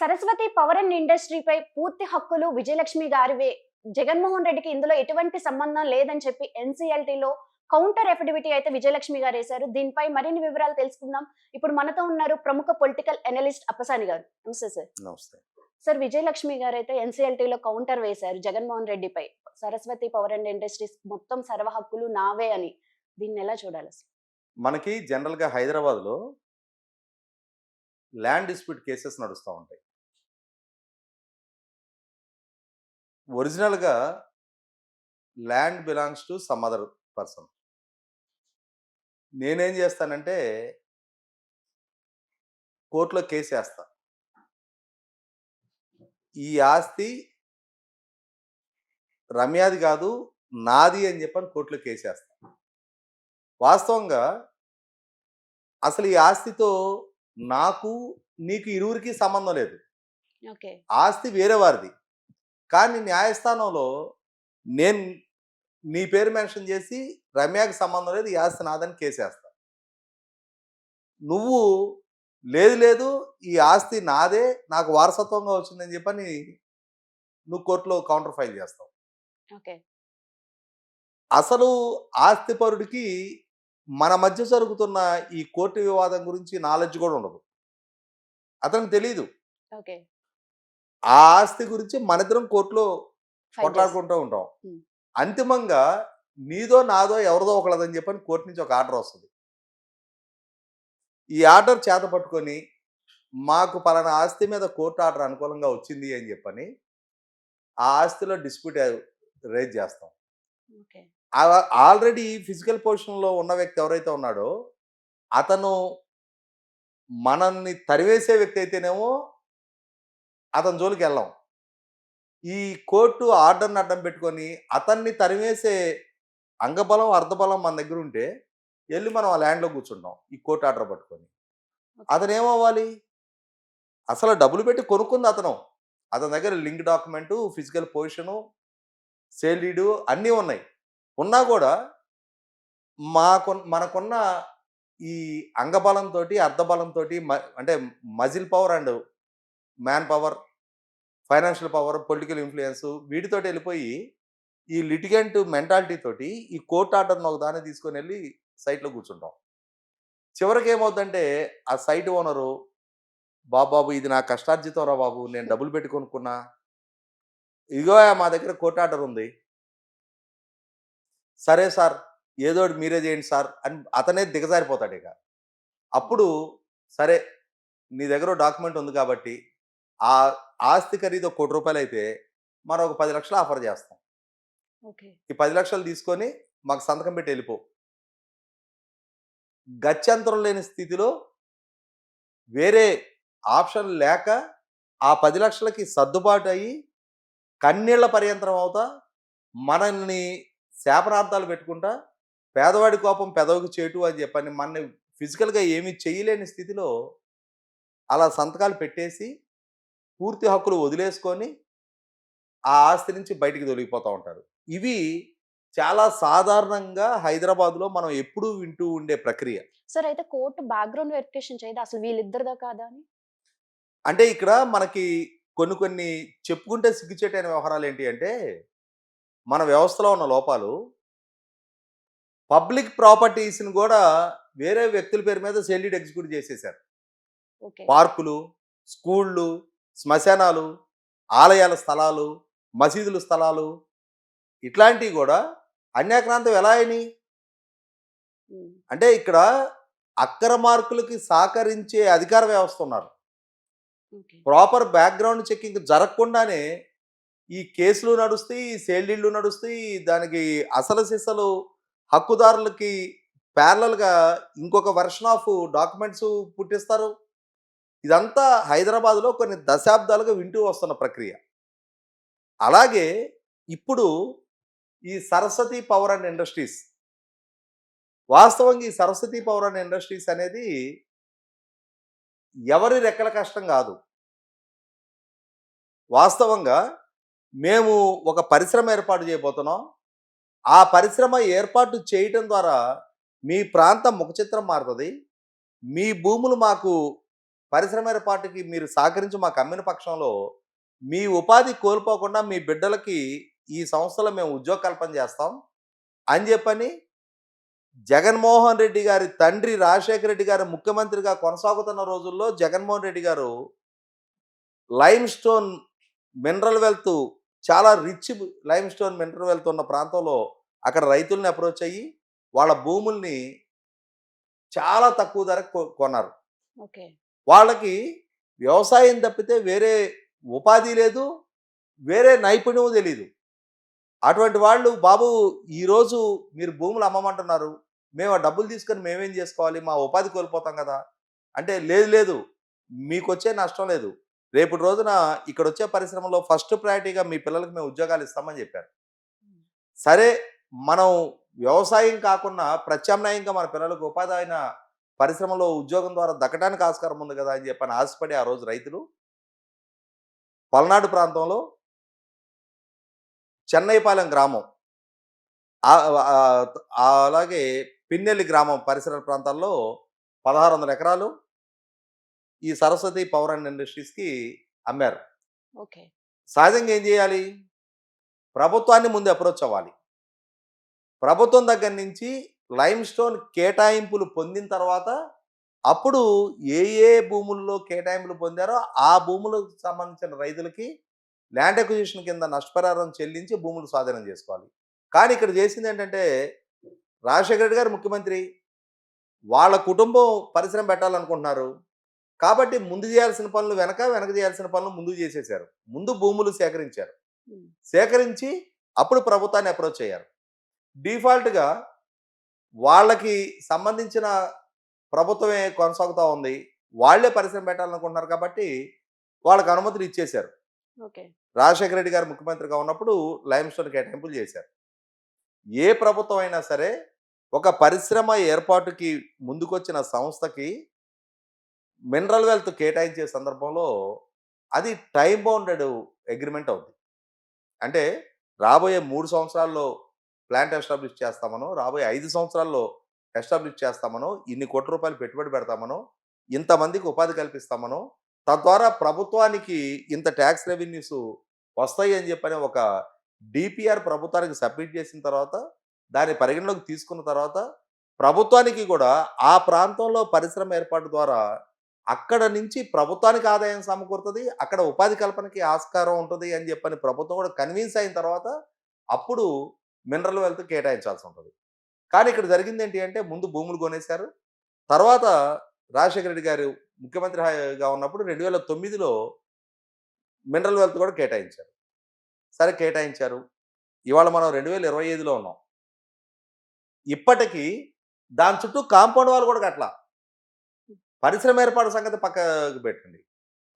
Saraswati power and ఇండస్ట్రీపై పూర్తి హక్కులు విజయలక్ష్మి గారివే. జగన్మోహన్ రెడ్డికి ఇందులో ఎటువంటి సంబంధం లేదని చెప్పి NCLT లో కౌంటర్ ఎఫిడవిటీ అయితే విజయలక్ష్మి గారు వేశారు. దీనిపై మరిన్ని వివరాలు తెలుసుకుందాం. ఇప్పుడు మనతో ఉన్నారు ప్రముఖ పొలిటికల్ అనలిస్ట్ అప్పసాని గారు. నమస్తే సార్. నమస్తే. సార్ విజయలక్ష్మి గారు అయితే NCLT లో కౌంటర్ వేశారు జగన్మోహన్ రెడ్డిపై. సరస్వతి పవర్ అండ్ ఇండస్ట్రీస్ మొత్తం సర్వ హక్కులు నావే అని. దీన్ని ఎలా చూడాలి మనకి జనరల్గా హైదరాబాద్లో ల్యాండ్ డిస్ప్యూట్ కేసెస్ నడుస్తూ ఉంటాయి. ఒరిజినల్గా land belongs to some other person. నేనేం చేస్తానంటే కోర్టులో కేసు వేస్తా. ఈ ఆస్తి రమ్యాది కాదు నాది అని చెప్పని కోర్టులో కేసు వేస్తా. వాస్తవంగా అసలు ఈ ఆస్తితో నాకు నీకు ఇరువురికి సంబంధం లేదు. ఆస్తి వేరే వారిది. కానీ న్యాయస్థానంలో నేను నీ పేరు మెన్షన్ చేసి రమ్యకి సంబంధం లేదు ఈ ఆస్తి నాదని కేసేస్తా. నువ్వు లేదు లేదు ఈ ఆస్తి నాదే నాకు వారసత్వంగా వచ్చిందని చెప్పని నువ్వు కోర్టులో కౌంటర్ ఫైల్ చేస్తావు. అసలు ఆస్తిపరుడికి మన మధ్య జరుగుతున్న ఈ కోర్టు వివాదం గురించి నాలెడ్జ్ కూడా ఉండదు. అతనికి తెలియదు ఆ ఆస్తి గురించి మనిద్దరం కోర్టులో కొట్లాడుకుంటూ ఉంటాం. అంతిమంగా నీదో నాదో ఎవరిదో ఒకళ్ళదని చెప్పని కోర్టు నుంచి ఒక ఆర్డర్ వస్తుంది. ఈ ఆర్డర్ చేత పట్టుకొని మాకు పలానా ఆస్తి మీద కోర్టు ఆర్డర్ అనుకూలంగా వచ్చింది అని చెప్పని ఆ ఆస్తిలో డిస్ప్యూట్ రేజ్ చేస్తాం. ఆల్రెడీ ఫిజికల్ పొజిషన్లో ఉన్న వ్యక్తి ఎవరైతే ఉన్నాడో అతను మనల్ని తరివేసే వ్యక్తి అయితేనేమో అతని జోలికి వెళ్ళాం. ఈ కోర్టు ఆర్డర్ని అడ్డం పెట్టుకొని అతన్ని తరివేసే అంగబలం అర్ధబలం మన దగ్గర ఉంటే వెళ్ళి మనం ఆ ల్యాండ్లో కూర్చుంటాం ఈ కోర్టు ఆర్డర్ పట్టుకొని. అతను ఏమవ్వాలి? అసలు డబ్బులు పెట్టి కొనుక్కుంది అతను. అతని దగ్గర link document physical position sale deed అన్నీ ఉన్నాయి. ఉన్నా కూడా మాకు మనకున్న ఈ అంగబలంతో అర్ధబలంతో అంటే muscle power and man power financial power political influence వీటితోటి వెళ్ళిపోయి ఈ లిటిగెంట్ మెంటాలిటీ తోటి ఈ కోర్ట్ ఆర్డర్ని ఒక దాన్ని తీసుకొని వెళ్ళి సైట్లో కూర్చుంటాం. చివరికి ఏమవుతుందంటే ఆ సైట్ ఓనరు బాబాబు ఇది నా కష్టార్జితం రా బాబు నేను డబ్బులు పెట్టి కొనుక్కున్నా. ఇదిగో మా దగ్గర కోర్ట్ ఆర్డర్ ఉంది. సరే సార్ ఏదో ఒకటి మీరే చేయండి సార్ అని అతనే దిగజారిపోతాడు ఇక. అప్పుడు సరే నీ దగ్గర డాక్యుమెంట్ ఉంది కాబట్టి ఆ ఆస్తి ఖరీదు కోటి రూపాయలు అయితే మనం ఒక పది లక్షలు ఆఫర్ చేస్తాం. ఓకే. ఈ పది లక్షలు తీసుకొని మాకు సంతకం పెట్టి వెళ్ళిపో. గత్యంతరం లేని స్థితిలో వేరే ఆప్షన్ లేక ఆ పది లక్షలకి సర్దుబాటు అయ్యి కన్నీళ్ళ పర్యంతరం అవుతా మనల్ని శాపనార్థాలు పెట్టుకుంటా పేదవాడి కోపం పెదవికి చేటు అని చెప్పని మన ఫిజికల్గా ఏమీ చేయలేని స్థితిలో అలా సంతకాలు పెట్టేసి పూర్తి హక్కులు వదిలేసుకొని ఆ ఆస్తి నుంచి బయటికి తొలగిపోతూ ఉంటారు. ఇవి చాలా సాధారణంగా హైదరాబాద్లో మనం ఎప్పుడూ వింటూ ఉండే ప్రక్రియ. సార్ అయితే కోర్టు బ్యాక్గ్రౌండ్ వెరిఫికేషన్ చేయదు? అసలు వీళ్ళిద్దరిదా కాదా అని? అంటే ఇక్కడ మనకి కొన్ని కొన్ని చెప్పుకుంటే సిగ్గుచేటైన వ్యవహారాలు ఏంటి అంటే మన వ్యవస్థలో ఉన్న లోపాలు పబ్లిక్ ప్రాపర్టీస్ని కూడా వేరే వ్యక్తుల పేరు మీద సెల్లీడ్ ఎగ్జిక్యూట్ చేసేసారు పార్కులు స్కూళ్ళు శ్మశానాలు ఆలయాల స్థలాలు మసీదుల స్థలాలు ఇట్లాంటివి కూడా అన్యాక్రాంతం ఎలా అయినాయి? అంటే ఇక్కడ అక్రమార్కులకి సహకరించే అధికార వ్యవస్థ ఉన్నారు. ప్రాపర్ బ్యాక్గ్రౌండ్ చెకింగ్ జరగకుండానే ఈ కేసులు నడుస్తాయి ఈ సేల్డీళ్ళు నడుస్తాయి దానికి అసలు సిసలు హక్కుదారులకి ప్యారలల్గా ఇంకొక వెర్షన్ ఆఫ్ డాక్యుమెంట్స్ పుట్టిస్తారు. ఇదంతా హైదరాబాద్లో కొన్ని దశాబ్దాలుగా వింటూ వస్తున్న ప్రక్రియ. అలాగే ఇప్పుడు ఈ సరస్వతి పవర్ అండ్ ఇండస్ట్రీస్ వాస్తవంగా ఈ సరస్వతి పవర్ అండ్ ఇండస్ట్రీస్ అనేది ఎవరి రెక్కల కష్టం కాదు. వాస్తవంగా మేము ఒక పరిశ్రమ ఏర్పాటు చేయబోతున్నాం. ఆ పరిశ్రమ ఏర్పాటు చేయటం ద్వారా మీ ప్రాంతం ముఖచిత్రం మారుతుంది. మీ భూములు మాకు పరిశ్రమ ఏర్పాటుకి మీరు సహకరించి మాకు అమ్మిన పక్షంలో మీ ఉపాధి కోల్పోకుండా మీ బిడ్డలకి ఈ సంస్థలో మేము ఉద్యోగ కల్పన చేస్తాం. అని చెప్పని జగన్మోహన్ రెడ్డి గారి తండ్రి రాజశేఖర రెడ్డి గారు ముఖ్యమంత్రిగా కొనసాగుతున్న రోజుల్లో జగన్మోహన్ రెడ్డి గారు లైమ్ స్టోన్ మినరల్ వెల్త్ చాలా rich lime stone mineral wealth ఉన్న ప్రాంతంలో అక్కడ రైతుల్ని అప్రోచ్ అయ్యి వాళ్ళ భూముల్ని చాలా తక్కువ ధరకు కొ- కొన్నారు. ఓకే. వాళ్ళకి వ్యవసాయం తప్పితే వేరే ఉపాధి లేదు వేరే నైపుణ్యం తెలియదు అటువంటి వాళ్ళు బాబు ఈరోజు మీరు భూములు అమ్మమంటున్నారు. మేము ఆ డబ్బులు తీసుకొని మేమేం చేసుకోవాలి? మా ఉపాధి కోల్పోతాం కదా. అంటే లేదు లేదు. మీకు వచ్చే నష్టం లేదు. రేపటి రోజున ఇక్కడ వచ్చే పరిశ్రమలో ఫస్ట్ ప్రయారిటీగా మీ పిల్లలకు మేము ఉద్యోగాలు ఇస్తామని చెప్పారు. సరే మనం వ్యవసాయం కాకుండా ప్రత్యామ్నాయంగా మన పిల్లలకు ఉపాధి అయిన పరిశ్రమలో ఉద్యోగం ద్వారా దక్కడానికి ఆస్కారం ఉంది కదా అని చెప్పని ఆశపడి ఆ రోజు రైతులు పల్నాడు ప్రాంతంలో చెన్నైపాలెం గ్రామం అలాగే పిన్నెల్లి గ్రామం పరిసర ప్రాంతాల్లో పదహారు వందల ఎకరాలు ఈ సరస్వతి పవర్ అండ్ ఇండస్ట్రీస్కి అమ్మారు. ఓకే. సహజంగా ఏం చేయాలి? ప్రభుత్వాన్ని ముందు అప్రోచ్ అవ్వాలి. ప్రభుత్వం దగ్గర నుంచి లైమ్ స్టోన్ కేటాయింపులు పొందిన తర్వాత అప్పుడు ఏ ఏ భూముల్లో కేటాయింపులు పొందారో ఆ భూములకు సంబంధించిన రైతులకి ల్యాండ్ అక్విజిషన్ కింద నష్టపరిహారం చెల్లించి భూములు స్వాధీనం చేసుకోవాలి. కానీ ఇక్కడ చేసింది ఏంటంటే రాజశేఖర రెడ్డి గారు ముఖ్యమంత్రి వాళ్ళ కుటుంబం పరిశ్రమ పెట్టాలనుకుంటున్నారు. కాబట్టి ముందు చేయాల్సిన పనులు వెనక వెనక చేయాల్సిన పనులు ముందు చేసేసారు. ముందు భూములు సేకరించారు. సేకరించి అప్పుడు ప్రభుత్వాన్ని అప్రోచ్ అయ్యారు. డిఫాల్ట్గా వాళ్ళకి సంబంధించిన ప్రభుత్వమే కొనసాగుతూ ఉంది. వాళ్ళే పరిశ్రమ పెట్టాలనుకుంటున్నారు కాబట్టి వాళ్ళకి అనుమతులు ఇచ్చేశారు. రాజశేఖర రెడ్డి గారు ముఖ్యమంత్రిగా ఉన్నప్పుడు లైమ్ స్టోన్ కేటాయింపులు చేశారు. ఏ ప్రభుత్వం అయినా సరే ఒక పరిశ్రమ ఏర్పాటుకి ముందుకొచ్చిన సంస్థకి మినరల్ వెల్త్ కేటాయించే సందర్భంలో అది టైం బౌండెడ్ అగ్రిమెంట్ అవుతుంది అంటే రాబోయే మూడు సంవత్సరాల్లో ప్లాంట్ ఎస్టాబ్లిష్ చేస్తామనో రాబోయే ఐదు సంవత్సరాల్లో ఎస్టాబ్లిష్ చేస్తామనో ఇన్ని కోట్ల రూపాయలు పెట్టుబడి పెడతామనో ఇంతమందికి ఉపాధి కల్పిస్తామనో తద్వారా ప్రభుత్వానికి ఇంత ట్యాక్స్ రెవెన్యూస్ వస్తాయి అని చెప్పని ఒక డిపిఆర్ ప్రభుత్వానికి సబ్మిట్ చేసిన తర్వాత దాన్ని పరిగణలోకి తీసుకున్న తర్వాత ప్రభుత్వానికి కూడా ఆ ప్రాంతంలో పరిశ్రమ ఏర్పాటు ద్వారా అక్కడ నుంచి ప్రభుత్వానికి ఆదాయం సమకూరుతుంది అక్కడ ఉపాధి కల్పనకి ఆస్కారం ఉంటుంది అని చెప్పని ప్రభుత్వం కూడా కన్విన్స్ అయిన తర్వాత అప్పుడు మినరల్ వెల్త్ కేటాయించాల్సి ఉంటుంది కానీ ఇక్కడ జరిగింది ఏంటి అంటే ముందు భూములు కొనేశారు. తర్వాత రాజశేఖర రెడ్డి గారు ముఖ్యమంత్రిగా ఉన్నప్పుడు రెండు వేల తొమ్మిదిలో మినరల్ వెల్త్ కూడా కేటాయించారు. సరే కేటాయించారు. ఇవాళ మనం రెండు వేల ఇరవై ఐదులో ఉన్నాం. ఇప్పటికీ దాని చుట్టూ కాంపౌండ్ వాళ్ళు కూడా కట్ల పరిశ్రమ ఏర్పాటు సంగతి పక్కకు పెట్టండి.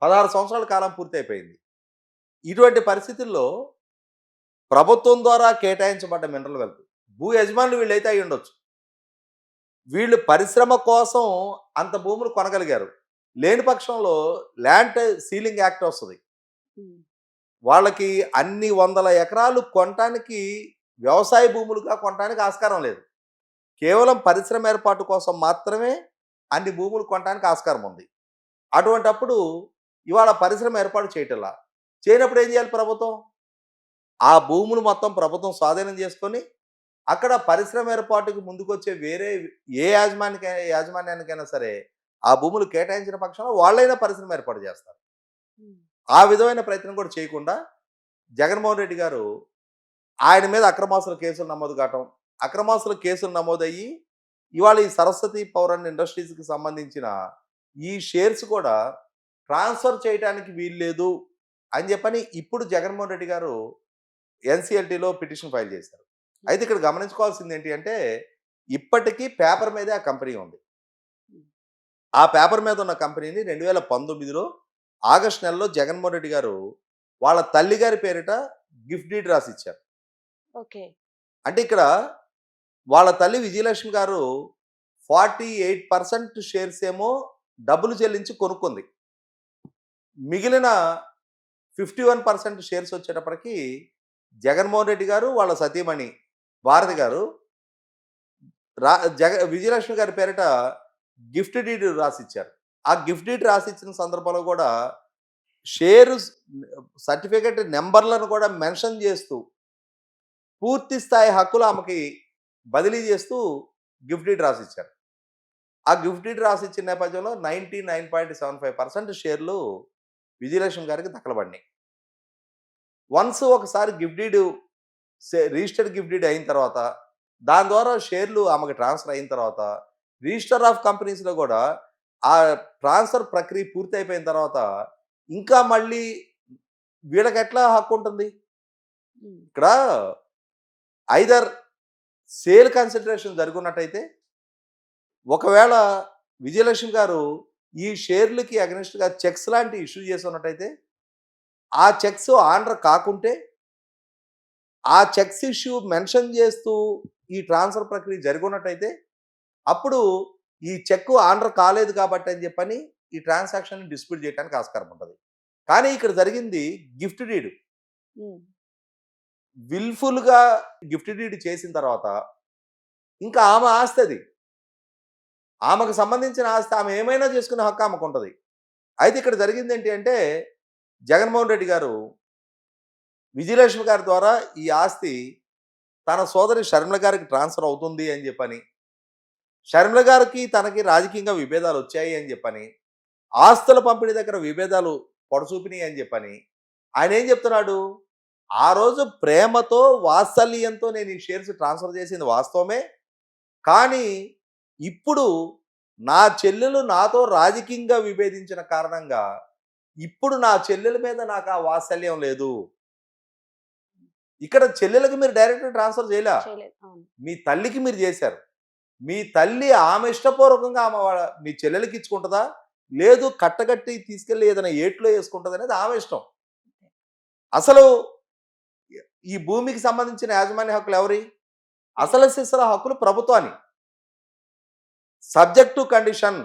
పదహారు సంవత్సరాల కాలం పూర్తి అయిపోయింది ఇటువంటి పరిస్థితుల్లో ప్రభుత్వం ద్వారా కేటాయించబడ్డ మినరల్ వెల్త్. భూ యజమానులు వీళ్ళైతే అయి ఉండొచ్చు. వీళ్ళు పరిశ్రమ కోసం అంత భూములు కొనగలిగారు. లేని పక్షంలో ల్యాండ్ సీలింగ్ యాక్ట్ వస్తుంది. వాళ్ళకి అన్ని వందల ఎకరాలు కొనటానికి వ్యవసాయ భూములుగా కొనటానికి ఆస్కారం లేదు. కేవలం పరిశ్రమ ఏర్పాటు కోసం మాత్రమే అన్ని భూములు కొనటానికి ఆస్కారం ఉంది. అటువంటప్పుడు ఇవాళ పరిశ్రమ ఏర్పాటు చేయటంలా? చేయనప్పుడు ఏం చేయాలి ప్రభుత్వం? ఆ భూములు మొత్తం ప్రభుత్వం స్వాధీనం చేసుకొని అక్కడ పరిశ్రమ ఏర్పాటుకి ముందుకొచ్చే వేరే ఏ యాజమాన్యక యాజమాన్యానికైనా సరే ఆ భూములు కేటాయించిన పక్షంలో వాళ్ళైనా పరిశ్రమ ఏర్పాటు చేస్తారు. ఆ విధమైన ప్రయత్నం కూడా చేయకుండా జగన్మోహన్ రెడ్డి గారు ఆయన మీద అక్రమాసుల కేసులు నమోదు కావటం అక్రమాసుల కేసులు నమోదయ్యి ఇవాళ ఈ సరస్వతి పవర్ అండ్ ఇండస్ట్రీస్కి సంబంధించిన ఈ షేర్స్ కూడా ట్రాన్స్ఫర్ చేయడానికి వీల్లేదు అని చెప్పని ఇప్పుడు జగన్మోహన్ రెడ్డి గారు ఎన్సిఎల్టీలో పిటిషన్ ఫైల్ చేశారు. అయితే ఇక్కడ గమనించుకోవాల్సింది ఏంటి అంటే ఇప్పటికీ పేపర్ మీదే ఆ కంపెనీ ఉంది. ఆ పేపర్ మీద ఉన్న కంపెనీని రెండు వేల పంతొమ్మిదిలో ఆగస్ట్ నెలలో జగన్మోహన్ రెడ్డి గారు వాళ్ళ తల్లి గారి పేరిట గిఫ్ట్ డీడ్ రాసి ఇచ్చారు ఓకే. అంటే ఇక్కడ వాళ్ళ తల్లి విజయలక్ష్మి గారు ఫార్టీ ఎయిట్ పర్సెంట్ షేర్స్ ఏమో డబ్బులు చెల్లించి కొనుక్కుంది. మిగిలిన ఫిఫ్టీ వన్ పర్సెంట్ షేర్స్ వచ్చేటప్పటికి జగన్మోహన్ రెడ్డి గారు వాళ్ళ సతీమణి భారతి గారు రా జగ విజయలక్ష్మి గారి పేరిట గిఫ్ట్ డీడ్ రాసిచ్చారు. ఆ గిఫ్ట్ డీడ్ రాసిచ్చిన సందర్భంలో కూడా షేరు సర్టిఫికెట్ నెంబర్లను కూడా మెన్షన్ చేస్తూ పూర్తి స్థాయి హక్కులు ఆమెకి బదిలీ చేస్తూ గిఫ్ట్ డీడ్ రాసిచ్చారు. ఆ గిఫ్ట్ డీడ్ రాసిచ్చిన నేపథ్యంలో ninety nine point seven five percent షేర్లు విజయలక్ష్మి గారికి దక్కలబడినాయి. వన్స్ ఒకసారి gift deed registered gift deed అయిన తర్వాత దాని ద్వారా షేర్లు ఆమెకు ట్రాన్స్ఫర్ అయిన తర్వాత రిజిస్టర్ ఆఫ్ కంపెనీస్లో కూడా ఆ ట్రాన్స్ఫర్ ప్రక్రియ పూర్తి అయిపోయిన తర్వాత ఇంకా మళ్ళీ వీళ్ళకి ఎట్లా హక్కు ఉంటుంది? ఇక్కడ ఐదర్ సేల్ కన్సిడరేషన్ జరుగున్నట్టయితే ఒకవేళ విజయలక్ష్మి గారు ఈ షేర్లకి అగనిస్ట్గా చెక్స్ లాంటి ఇష్యూ చేసి ఉన్నట్టయితే ఆ చెక్స్ ఆర్డర్ కాకుంటే ఆ చెక్స్ ఇష్యూ మెన్షన్ చేస్తూ ఈ ట్రాన్స్ఫర్ ప్రక్రియ జరుగున్నట్టయితే అప్పుడు ఈ చెక్ ఆర్డర్ కాలేదు కాబట్టి అని చెప్పని ఈ ట్రాన్సాక్షన్ డిస్ప్యూట్ చేయడానికి ఆస్కారం ఉంటుంది. కానీ ఇక్కడ జరిగింది గిఫ్ట్ డీడ్. విల్ఫుల్గా గిఫ్ట్ డీడ్ చేసిన తర్వాత ఇంకా ఆమె ఆస్తి అది ఆమెకు సంబంధించిన ఆస్తి ఆమె ఏమైనా చేసుకునే హక్కు ఆమెకు ఉంటుంది. అయితే ఇక్కడ జరిగింది ఏంటి అంటే జగన్మోహన్ రెడ్డి గారు విజయలక్ష్మి గారి ద్వారా ఈ ఆస్తి తన సోదరి షర్మిల గారికి ట్రాన్స్ఫర్ అవుతుంది అని చెప్పని షర్మిల గారికి తనకి రాజకీయంగా విభేదాలు వచ్చాయి అని చెప్పని ఆస్తుల పంపిణీ దగ్గర విభేదాలు పొడచూపినాయి అని చెప్పని ఆయన ఏం చెప్తున్నాడు? ఆ రోజు ప్రేమతో వాత్సల్యంతో నేను ఈ షేర్స్ ట్రాన్స్ఫర్ చేసింది వాస్తవమే. కానీ ఇప్పుడు నా చెల్లెలు నాతో రాజకీయంగా విభేదించిన కారణంగా ఇప్పుడు నా చెల్లెల మీద నాకు ఆ వాత్సల్యం లేదు. ఇక్కడ చెల్లెలకు మీరు డైరెక్ట్ ట్రాన్స్ఫర్ చేయలే? మీ తల్లికి మీరు చేశారు. మీ తల్లి ఆమె ఇష్టపూర్వకంగా ఆమె మీ చెల్లెలకి ఇచ్చుకుంటుందా? లేదు కట్టగట్టి తీసుకెళ్ళి ఏదైనా ఏట్లో వేసుకుంటుంది అనేది ఆమె ఇష్టం. అసలు ఈ భూమికి సంబంధించిన యాజమాన్య హక్కులు ఎవరి? అసలు శిశుల హక్కులు ప్రభుత్వాన్ని సబ్జెక్ట్ కండిషన్.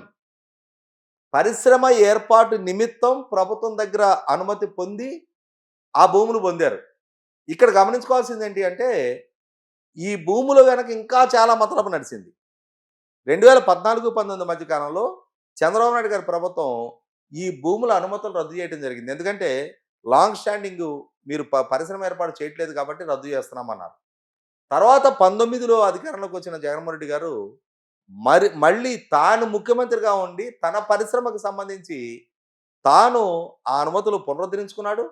పరిశ్రమ ఏర్పాటు నిమిత్తం ప్రభుత్వం దగ్గర అనుమతి పొంది ఆ భూములు పొందారు. ఇక్కడ గమనించుకోవాల్సింది ఏంటి అంటే ఈ భూములు వెనక ఇంకా చాలా మతలపు నడిచింది. రెండు వేల పద్నాలుగు పంతొమ్మిది మధ్య కాలంలో చంద్రబాబు నాయుడు గారి ప్రభుత్వం ఈ భూముల అనుమతులు రద్దు చేయడం జరిగింది. ఎందుకంటే లాంగ్ స్టాండింగ్ మీరు ప- పరిశ్రమ ఏర్పాటు చేయట్లేదు కాబట్టి రద్దు చేస్తున్నామన్నారు. తర్వాత పంతొమ్మిదిలో అధికారంలోకి వచ్చిన జగన్మోహన్ రెడ్డి గారు మరి మళ్ళీ తాను ముఖ్యమంత్రిగా ఉండి తన పరిశ్రమకు సంబంధించి తాను ఆ అనుమతులు పునరుద్ధరించుకున్నాడు.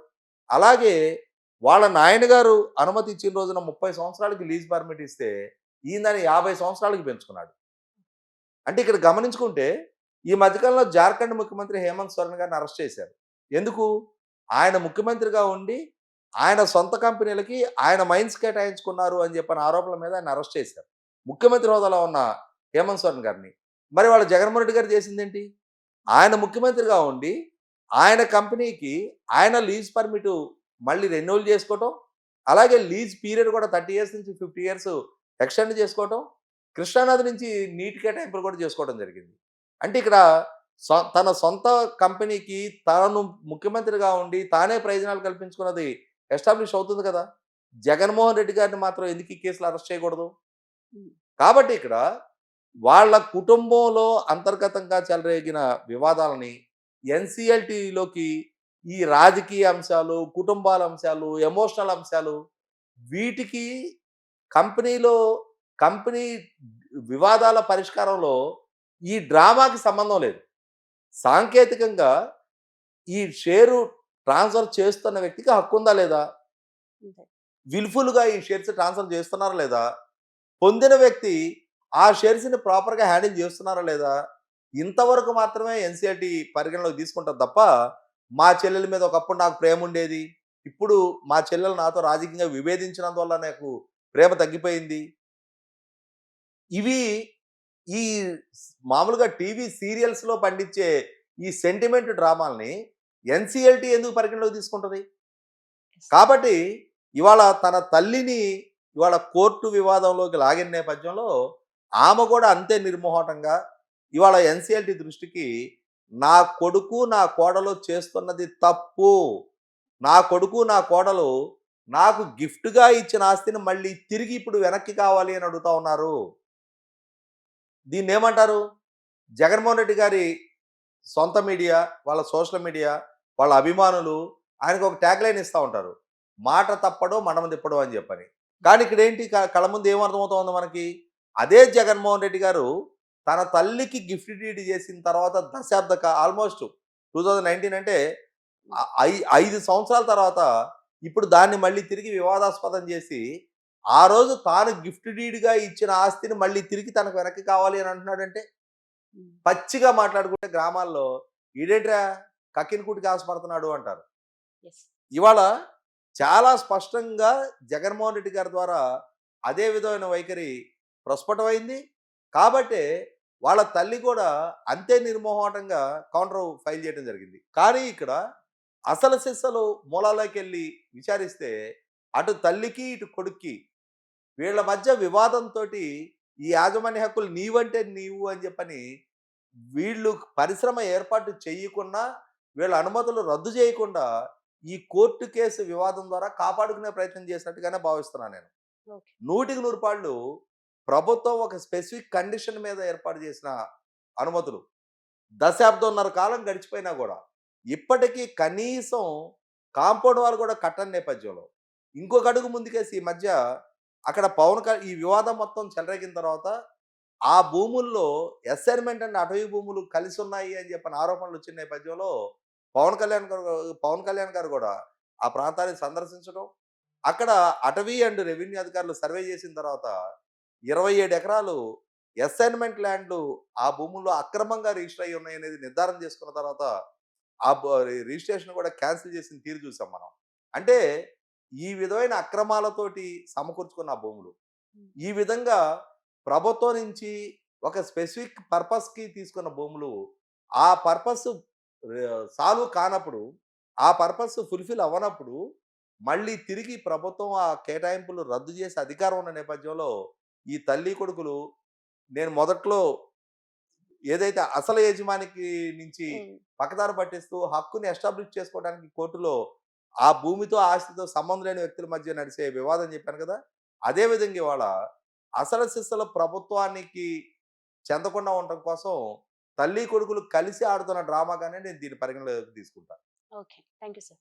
అలాగే వాళ్ళ నాయనగారు అనుమతి ఇచ్చిన రోజున ముప్పై సంవత్సరాలకి లీజ్ పర్మిట్ ఇస్తే ఈయన దాన్ని యాభై సంవత్సరాలకి పెంచుకున్నాడు. అంటే ఇక్కడ గమనించుకుంటే ఈ మధ్యకాలంలో జార్ఖండ్ ముఖ్యమంత్రి హేమంత్ సోరెన్ గారిని అరెస్ట్ చేశారు. ఎందుకు? ఆయన ముఖ్యమంత్రిగా ఉండి ఆయన సొంత కంపెనీలకి ఆయన మైన్స్ కేటాయించుకున్నారు అని చెప్పిన ఆరోపణల మీద ఆయన అరెస్ట్ చేశారు. ముఖ్యమంత్రి హోదాలో ఉన్న హేమంత్ సోరెన్ గారిని. మరి వాళ్ళ జగన్మోహన్ రెడ్డి గారు చేసింది ఏంటి ఆయన ముఖ్యమంత్రిగా ఉండి ఆయన కంపెనీకి ఆయన లీజ్ పర్మిట్ మళ్ళీ రెన్యూవల్ చేసుకోవటం అలాగే లీజ్ పీరియడ్ కూడా థర్టీ ఇయర్స్ నుంచి ఫిఫ్టీ ఇయర్స్ ఎక్స్టెండ్ చేసుకోవటం కృష్ణానది నుంచి నీటి కేటాయింపులు కూడా చేసుకోవడం జరిగింది. అంటే ఇక్కడ తన సొంత కంపెనీకి తాను ముఖ్యమంత్రిగా ఉండి తానే ప్రయోజనాలు కల్పించుకున్నది ఎస్టాబ్లిష్ అవుతుంది కదా! జగన్మోహన్ రెడ్డి గారిని మాత్రం ఎందుకు ఈ కేసులు అరెస్ట్ చేయకూడదు? కాబట్టి ఇక్కడ వాళ్ళ కుటుంబంలో అంతర్గతంగా చెలరేగిన వివాదాలని ఎన్సిఎల్టీలోకి ఈ రాజకీయ అంశాలు కుటుంబాల అంశాలు ఎమోషనల్ అంశాలు వీటికి కంపెనీలో కంపెనీ వివాదాల పరిష్కారంలో ఈ డ్రామాకి సంబంధం లేదు. సాంకేతికంగా ఈ షేరు ట్రాన్స్ఫర్ చేస్తున్న వ్యక్తికి హక్కు ఉందా లేదా. విల్ఫుల్గా ఈ షేర్స్ ట్రాన్స్ఫర్ చేస్తున్నారా లేదా? పొందిన వ్యక్తి ఆ షేర్స్ని ప్రాపర్గా హ్యాండిల్ చేస్తున్నారా లేదా? ఇంతవరకు మాత్రమే ఎన్సీఆర్టీ పరిగణలోకి తీసుకుంటారు తప్ప మా చెల్లెల మీద ఒకప్పుడు నాకు ప్రేమ ఉండేది. ఇప్పుడు మా చెల్లెలు నాతో రాజకీయంగా విభేదించినందువల్ల నాకు ప్రేమ తగ్గిపోయింది. ఇవి ఈ మామూలుగా టీవీ సీరియల్స్లో పండించే ఈ సెంటిమెంట్ డ్రామాల్ని ఎన్సిఎల్టీ ఎందుకు పరిగణలోకి తీసుకుంటుంది? కాబట్టి ఇవాళ తన తల్లిని ఇవాళ కోర్టు వివాదంలోకి లాగిన నేపథ్యంలో ఆమె కూడా అంతే నిర్మోహటంగా ఇవాళ ఎన్సిఎల్టీ దృష్టికి నా కొడుకు నా కోడలు చేస్తున్నది తప్పు. నా కొడుకు నా కోడలు నాకు గిఫ్ట్గా ఇచ్చిన ఆస్తిని మళ్ళీ తిరిగి ఇప్పుడు వెనక్కి కావాలి అని అడుగుతా ఉన్నారు. దీన్ని ఏమంటారు జగన్మోహన్ రెడ్డి గారి సొంత మీడియా వాళ్ళ సోషల్ మీడియా వాళ్ళ అభిమానులు ఆయనకు ఒక ట్యాగ్ లైన్ ఇస్తూ ఉంటారు. మాట తప్పడో మనం తిప్పడో అని చెప్పని. కానీ ఇక్కడ ఏంటి కళ ముందు ఏమర్థమవుతుంది మనకి? అదే జగన్మోహన్ రెడ్డి గారు తన తల్లికి గిఫ్ట్ డీడ్ చేసిన తర్వాత దశాబ్ద ఆల్మోస్ట్ టూ థౌజండ్ నైన్టీన్ అంటే ఐదు సంవత్సరాల తర్వాత ఇప్పుడు దాన్ని మళ్ళీ తిరిగి వివాదాస్పదం చేసి ఆ రోజు తాను గిఫ్ట్ డీడ్గా ఇచ్చిన ఆస్తిని మళ్ళీ తిరిగి తనకు వెనక్కి కావాలి అని అంటున్నాడంటే పచ్చిగా మాట్లాడుకుంటే గ్రామాల్లో ఈడేంట్రా కక్కినకుటికి ఆశపడుతున్నాడు అంటారు. ఇవాళ చాలా స్పష్టంగా జగన్మోహన్ రెడ్డి గారి ద్వారా అదే విధమైన వైఖరి ప్రస్ఫుటమైంది. కాబట్టే వాళ్ళ తల్లి కూడా అంతే నిర్మోహమాటంగా కౌంటర్ ఫైల్ చేయడం జరిగింది. కానీ ఇక్కడ అసలు సిస్సలు మూలాల్లోకి వెళ్ళి విచారిస్తే అటు తల్లికి ఇటు కొడుక్కి వీళ్ళ మధ్య వివాదంతో ఈ యాజమాన్య హక్కులు నీవంటే నీవు అని చెప్పని వీళ్ళు పరిశ్రమ ఏర్పాటు చేయకుండా వీళ్ళ అనుమతులు రద్దు చేయకుండా ఈ కోర్టు కేసు వివాదం ద్వారా కాపాడుకునే ప్రయత్నం చేసినట్టుగానే భావిస్తున్నాను నేను. నూటికి నూరు పాళ్ళు ప్రభుత్వం ఒక స్పెసిఫిక్ కండిషన్ మీద ఏర్పాటు చేసిన అనుమతులు. దశాబ్దంన్నర కాలం గడిచిపోయినా కూడా ఇప్పటికీ కనీసం కాంపౌండ్ వాళ్ళు కూడా కట్టని నేపథ్యంలో ఇంకొక అడుగు ముందుకేసి ఈ మధ్య అక్కడ పవన్ కళ్యాణ్ ఈ వివాదం మొత్తం చెలరేగిన తర్వాత ఆ భూముల్లో అసైన్మెంట్ అండ్ అటవీ భూములు కలిసి ఉన్నాయి అని చెప్పిన ఆరోపణలు వచ్చిన నేపథ్యంలో పవన్ కళ్యాణ్ గారు పవన్ కళ్యాణ్ గారు కూడా ఆ ప్రాంతాన్ని సందర్శించడం అక్కడ అటవీ అండ్ రెవెన్యూ అధికారులు సర్వే చేసిన తర్వాత ఇరవై ఏడు ఎకరాలు అసైన్మెంట్ ల్యాండ్లు ఆ భూముల్లో అక్రమంగా రిజిస్టర్ అయ్యి ఉన్నాయి అనేది నిర్ధారణ చేసుకున్న తర్వాత ఆ రిజిస్ట్రేషన్ కూడా క్యాన్సిల్ చేసిన తీరు చూసాం మనం. అంటే ఈ విధమైన అక్రమాలతోటి సమకూర్చుకున్న ఆ భూములు. ఈ విధంగా ప్రభుత్వం నుంచి ఒక స్పెసిఫిక్ పర్పస్కి తీసుకున్న భూములు ఆ పర్పస్ సాల్వ్ కానప్పుడు ఆ పర్పస్ ఫుల్ఫిల్ అవ్వనప్పుడు మళ్ళీ తిరిగి ప్రభుత్వం ఆ కేటాయింపులు రద్దు చేసే అధికారం ఉన్న నేపథ్యంలో ఈ తల్లి కొడుకులు నేను మొదట్లో ఏదైతే అసలు యజమానికి నుంచి పక్కదారి పట్టిస్తూ హక్కుని ఎస్టాబ్లిష్ చేసుకోవడానికి కోర్టులో ఆ భూమితో ఆస్తితో సంబంధం లేని వ్యక్తుల మధ్య నడిచే వివాదం చెప్పాను కదా! అదే విధంగా ఇవాళ అసలు శిస్సుల ప్రభుత్వానికి చెందకుండా ఉండటం కోసం తల్లి కొడుకులు కలిసి ఆడుతున్న డ్రామాగానే నేను దీని పరిగణలోకి తీసుకుంటాను ఓకే. Thank you sir.